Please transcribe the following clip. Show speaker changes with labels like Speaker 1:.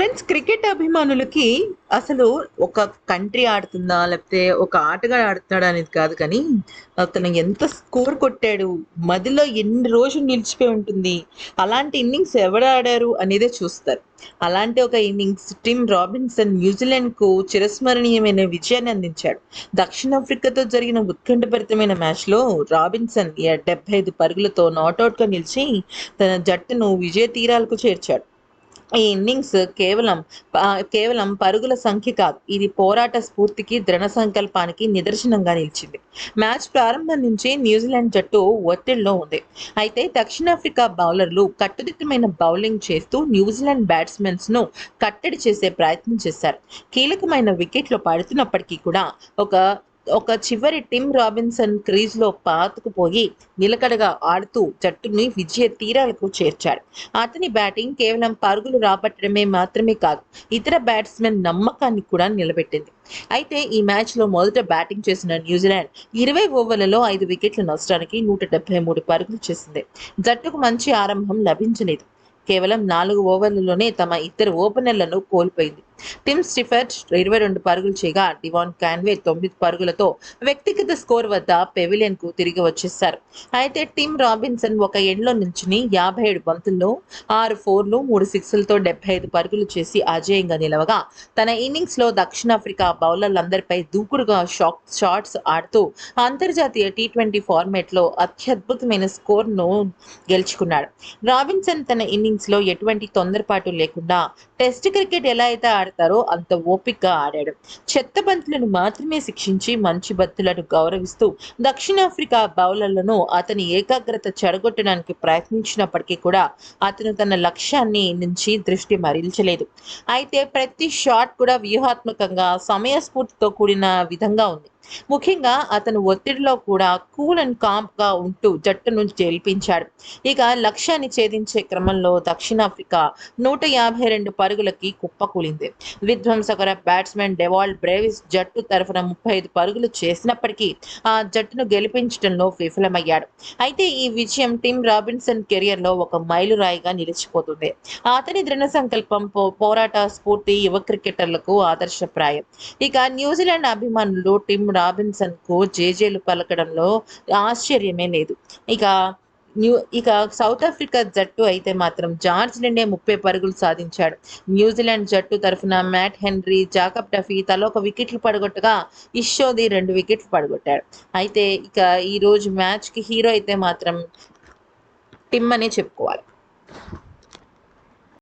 Speaker 1: Friends cricket అభిమానులకి అసలు ఒక కంట్రీ ఆడుతుందా లేకపోతే ఒక ఆటగా ఆడుతున్నాడా అనేది కాదు కానీ అతను ఎంత స్కోర్ కొట్టాడు మదిలో ఎన్ని రోజులు నిలిచిపోయి ఉంటుంది అలాంటి ఇన్నింగ్స్ ఎవరు ఆడారు అనేదే చూస్తారు. అలాంటి ఒక ఇన్నింగ్స్ టిమ్ రాబిన్సన్ న్యూజిలాండ్కు చిరస్మరణీయమైన విజయాన్ని అందించాడు. దక్షిణాఫ్రికాతో జరిగిన ఉత్కంఠభరితమైన మ్యాచ్లో రాబిన్సన్ డెబ్బై ఐదు పరుగులతో నాట్అవుట్గా నిలిచి తన జట్టును విజయ తీరాలకు చేర్చాడు. ఈ ఇన్నింగ్స్ కేవలం కేవలం పరుగుల సంఖ్య కాదు. ఇది పోరాట స్ఫూర్తికి దృఢ సంకల్పానికి నిదర్శనంగా నిలిచింది. మ్యాచ్ ప్రారంభం నుంచి న్యూజిలాండ్ జట్టు ఒత్తిడిలో ఉంది. అయితే దక్షిణాఫ్రికా బౌలర్లు కట్టుదిట్టమైన బౌలింగ్ చేస్తూ న్యూజిలాండ్ బ్యాట్స్మెన్స్ను కట్టడి చేసే ప్రయత్నం చేశారు. కీలకమైన వికెట్లు పడుతున్నప్పటికీ కూడా ఒక ఒక చివరి టిమ్ రాబిన్సన్ క్రీజ్లో పాతుకుపోయి నిలకడగా ఆడుతూ జట్టుని విజయ తీరాలకు చేర్చాడు. అతని బ్యాటింగ్ కేవలం పరుగులు రాబట్టడమే మాత్రమే కాదు ఇతర బ్యాట్స్మెన్ నమ్మకాన్ని కూడా నిలబెట్టింది. అయితే ఈ మ్యాచ్లో మొదట బ్యాటింగ్ చేసిన న్యూజిలాండ్ ఇరవై ఓవర్లలో ఐదు వికెట్ల నష్టానికి నూట డెబ్బై మూడు పరుగులు చేసింది. జట్టుకు మంచి ఆరంభం లభించలేదు. కేవలం నాలుగు ఓవర్లలోనే తమ ఇద్దరు ఓపెనర్లను కోల్పోయింది. టిమ్ స్టిఫర్ట్ ఇరవై రెండు పరుగులు చేయగా డివాన్ క్యాన్వే తొమ్మిది పరుగులతో వ్యక్తిగత స్కోర్ వద్ద పెవిలియన్కు తిరిగి వచ్చేశారు. అయితే టిమ్ రాబిన్సన్ ఒక ఎండ్లో నుంచి యాభై ఏడు బంతుల్లో ఆరు ఫోర్లు మూడు సిక్స్లతో డెబ్బై ఐదు పరుగులు చేసి అజేయంగా నిలవగా తన ఇన్నింగ్స్లో దక్షిణాఫ్రికా బౌలర్లందరిపై దూకుడుగా షాక్ షాట్స్ ఆడుతూ అంతర్జాతీయ టీ ట్వంటీ ఫార్మాట్లో అత్యద్భుతమైన స్కోర్ను గెలుచుకున్నాడు. రాబిన్సన్ తన ఇన్నింగ్స్లో ఎటువంటి తొందరపాటు లేకుండా టెస్ట్ క్రికెట్ ఎలా అయితే ఆడతారో అంత ఓపికగా ఆడాడు. చెత్త బంతులను మాత్రమే శిక్షించి మంచి బంతులను గౌరవిస్తూ దక్షిణాఫ్రికా బౌలర్లను అతని ఏకాగ్రత చెడగొట్టడానికి ప్రయత్నించినప్పటికీ కూడా అతను తన లక్ష్యాన్ని నుంచి దృష్టి మరల్చలేదు. అయితే ప్రతి షాట్ కూడా వ్యూహాత్మకంగా సమయస్ఫూర్తితో కూడిన విధంగా ఉంది. ముఖ్యంగా అతను ఒత్తిడిలో కూడా కూల్ అండ్ కాంప్గా ఉంటూ జట్టును గెలిపించాడు. ఇక లక్ష్యాన్ని ఛేదించే క్రమంలో దక్షిణాఫ్రికా నూట యాభై రెండు పరుగులకి కుప్పకూలింది విధ్వంసకర బ్యాట్స్మెన్ డెవాల్డ్ బ్రేవిస్ జట్టు తరఫున ముప్పై ఐదు పరుగులు చేసినప్పటికీ ఆ జట్టును గెలిపించడంలో విఫలమయ్యాడు. అయితే ఈ విజయం టిమ్ రాబిన్సన్ కెరియర్లో ఒక మైలురాయిగా నిలిచిపోతుంది. అతని దృఢ సంకల్పం పో- పోరాట స్ఫూర్తి యువ క్రికెటర్లకు ఆదర్శప్రాయం. ఇక న్యూజిలాండ్ అభిమానులు టిమ్ రాబిన్సన్కు జేజేలు పలకడంలో ఆశ్చర్యమే లేదు. ఇక న్యూ ఇక సౌత్ ఆఫ్రికా జట్టు అయితే మాత్రం జార్జ్ నిండే ముప్పై పరుగులు సాధించాడు. న్యూజిలాండ్ జట్టు తరఫున మ్యాట్ హెన్రీ జాకబ్ టఫీ తల ఒక వికెట్లు పడగొట్టగా ఇషోది రెండు వికెట్లు పడగొట్టాడు. అయితే ఇక ఈ రోజు మ్యాచ్కి హీరో అయితే మాత్రం టిమ్ అనే చెప్పుకోవాలి.